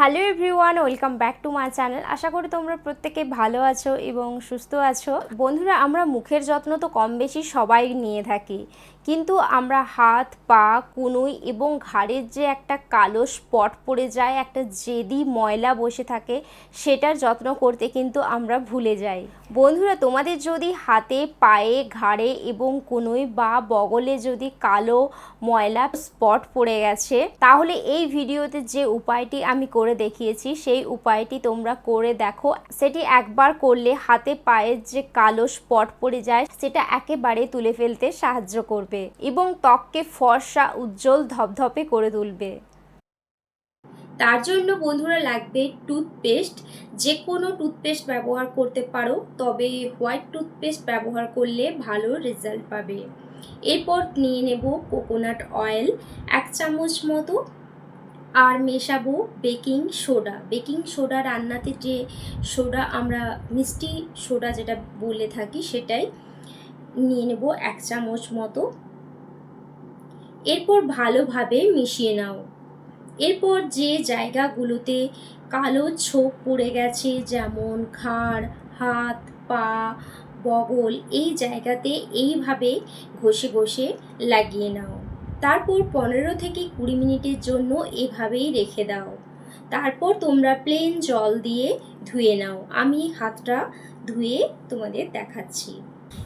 Hello everyone, welcome back to my channel. আশা করি তোমরা প্রত্যেকে ভালো আছো এবং সুস্থ আছো। বন্ধুরা, আমরা মুখের যত্ন তো কম বেশি সবাই নিয়ে থাকি। কিন্তু আমরা হাত, পা, কুনুই এবং ঘাড়ের যে একটা কালো স্পট পড়ে যায়, একটা জেদি ময়লা বসে থাকে, সেটার যত্ন করতে কিন্তু আমরা ভুলে যাই। বন্ধুরা, তোমাদের যদি হাতে, পায়ে, ঘাড়ে এবং কুনুই বা বগলে যদি কালো ময়লা স্পট পড়ে গেছে, তাহলে এই ভিডিওতে যে উপায়টি আমি করে দেখিয়েছি, সেই উপায়টি তোমরা করে দেখো। সেটি একবার করলে হাতে পায়ের যে কালো স্পট পড়ে যায়, সেটা একেবারে তুলে ফেলতে সাহায্য করবে এবং ত্বককে ফর্সা, উজ্জ্বল, ধপধপে করে তুলবে। তার জন্য বন্ধুরা লাগবে টুথপেস্ট যে কোনো টুথপেস্ট ব্যবহার করতে পারো, তবে হোয়াইট টুথপেস্ট ব্যবহার করলে ভালো রেজাল্ট পাবে। এরপর নিয়ে নেব কোকোনাট অয়েল এক চামচ মতো। আর মেশাবো বেকিং সোডা বেকিং সোডা রান্নাতে যে সোডা আমরা, মিষ্টি সোডা যেটা বলে থাকি সেটাই নিয়ে নেব এক চামচ মতো। এরপর ভালোভাবে মিশিয়ে নাও। এরপর যে জায়গাগুলোতে কালো ছোপ পড়ে গেছে, যেমন ঘাড়, হাত, পা, বগল, এই জায়গাতে এইভাবে ঘষে ঘষে লাগিয়ে নাও। তারপর পনেরো থেকে কুড়ি মিনিটের জন্য এভাবেই রেখে দাও। তারপর তোমরা প্লেন জল দিয়ে ধুয়ে নাও। আমি হাতটা ধুয়ে তোমাদের দেখাচ্ছি।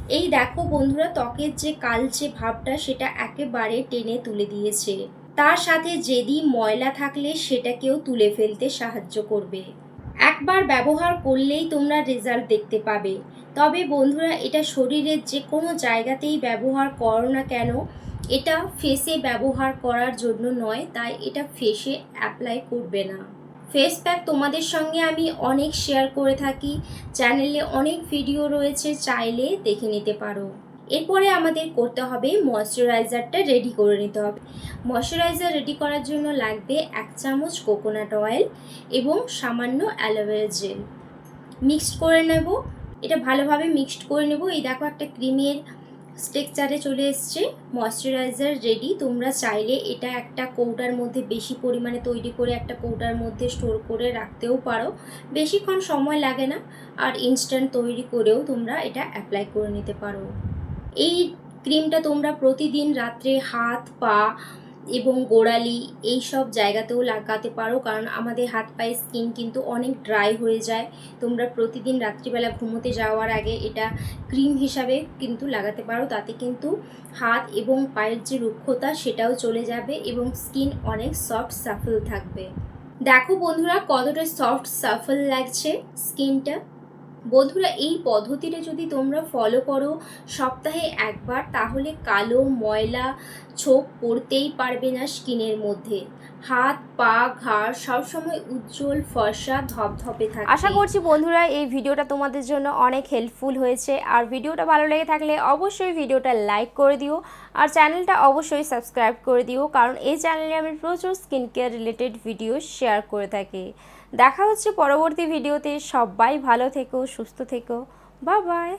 এই দেখো বন্ধুরা, ত্বকের যে কালচে ভাবটা, সেটা একেবারে টেনে তুলে দিয়েছে। তার সাথে যেদি ময়লা থাকলে সেটাকেও তুলে ফেলতে সাহায্য করবে। একবার ব্যবহার করলেই তোমরা রেজাল্ট দেখতে পাবে। তবে বন্ধুরা, এটা শরীরের যে কোনো জায়গাতেই ব্যবহার করো না কেন, এটা ফেসে ব্যবহার করার জন্য নয়, তাই এটা ফেসে অ্যাপ্লাই করবে না। ফেস প্যাক তোমাদের সঙ্গে আমি অনেক শেয়ার করে থাকি। চ্যানেলে অনেক ভিডিও রয়েছে, চাইলে দেখে নিতে পারো। এরপরে আমাদের করতে হবে ময়শ্চারাইজারটা রেডি করে নিতে হবে। ময়শ্চারাইজার রেডি করার জন্য লাগবে এক চামচ কোকোনাট অয়েল এবং সামান্য অ্যালোভেরা জেল। মিক্সড করে নেব। এটা ভালোভাবে মিক্সড করে নেব। এই দেখো একটা ক্রিমের স্ট্রেকচারে চলে এসছে। Moisturiser ready. তোমরা চাইলে এটা একটা কৌটার মধ্যে বেশি পরিমাণে তৈরি করে একটা কৌটার মধ্যে স্টোর করে রাখতেও পারো। বেশিক্ষণ সময় লাগে না। আর ইনস্ট্যান্ট তৈরি করেও তোমরা এটা অ্যাপ্লাই করে নিতে পারো। এই ক্রিমটা তোমরা প্রতিদিন রাত্রে হাত, পা এবং গোড়ালি এই সব জায়গাতেও লাগাতে পারো, কারণ আমাদের হাত, পায়ের স্কিন কিন্তু অনেক ড্রাই হয়ে যায়। তোমরা প্রতিদিন রাত্রিবেলা ঘুমোতে যাওয়ার আগে এটা ক্রিম হিসাবে কিন্তু লাগাতে পারো, তাতে কিন্তু হাত এবং পায়ের যে রুক্ষতা সেটাও চলে যাবে এবং স্কিন অনেক সফট সাফল থাকবে। দেখো বন্ধুরা কতটা সফট সাফল লাগছে স্কিনটা। বন্ধুরা, এই পদ্ধতিটা যদি তোমরা ফলো করো সপ্তাহে একবার, তাহলে কালো ময়লা ছোপ পড়তেই পারবে না স্কিনের মধ্যে। হাত, পা, ঘাড় সবসময় উজ্জ্বল, ফর্সা, ধপধপে থাকে। আশা করছি বন্ধুরা এই ভিডিওটা তোমাদের জন্য অনেক হেল্পফুল হয়েছে। আর ভিডিওটা ভালো লেগে থাকলে অবশ্যই ভিডিওটা লাইক করে দিও। আর চ্যানেলটা অবশ্যই সাবস্ক্রাইব করে দিও, কারণ এই চ্যানেলে আমি প্রচুর skin care related video share করে থাকি। দেখা হচ্ছে পরবর্তী ভিডিওতে সবাই ভালো থেকো, সুস্থ থেকো। বা বাই